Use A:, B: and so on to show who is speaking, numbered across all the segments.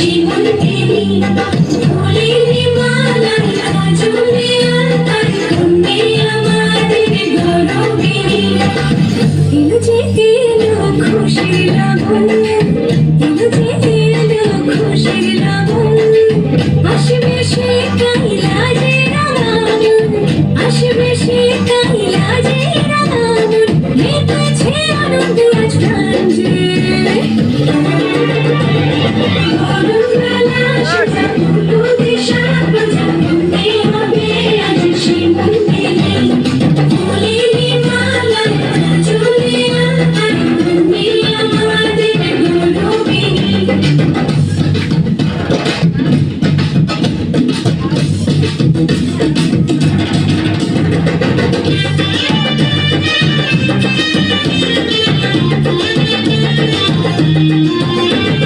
A: জীবন প্রেমী ভুলিনি মালাই আজ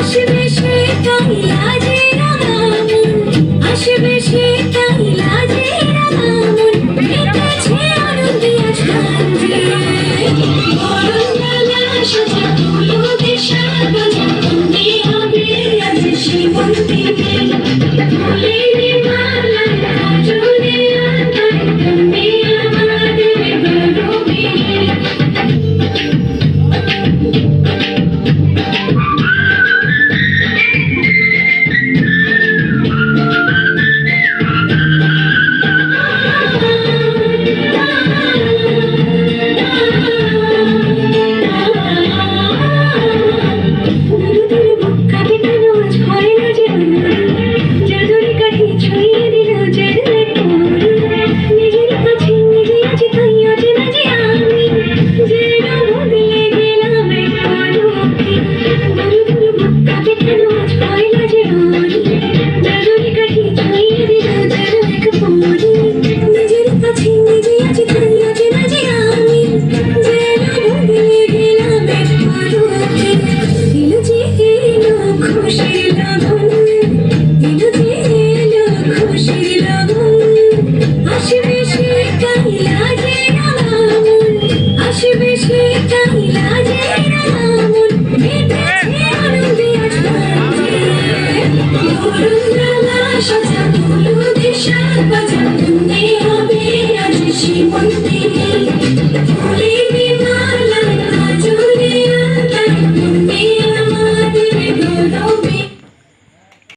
A: আসবে সে কাঙিয়া যে আসবে সে Thank you.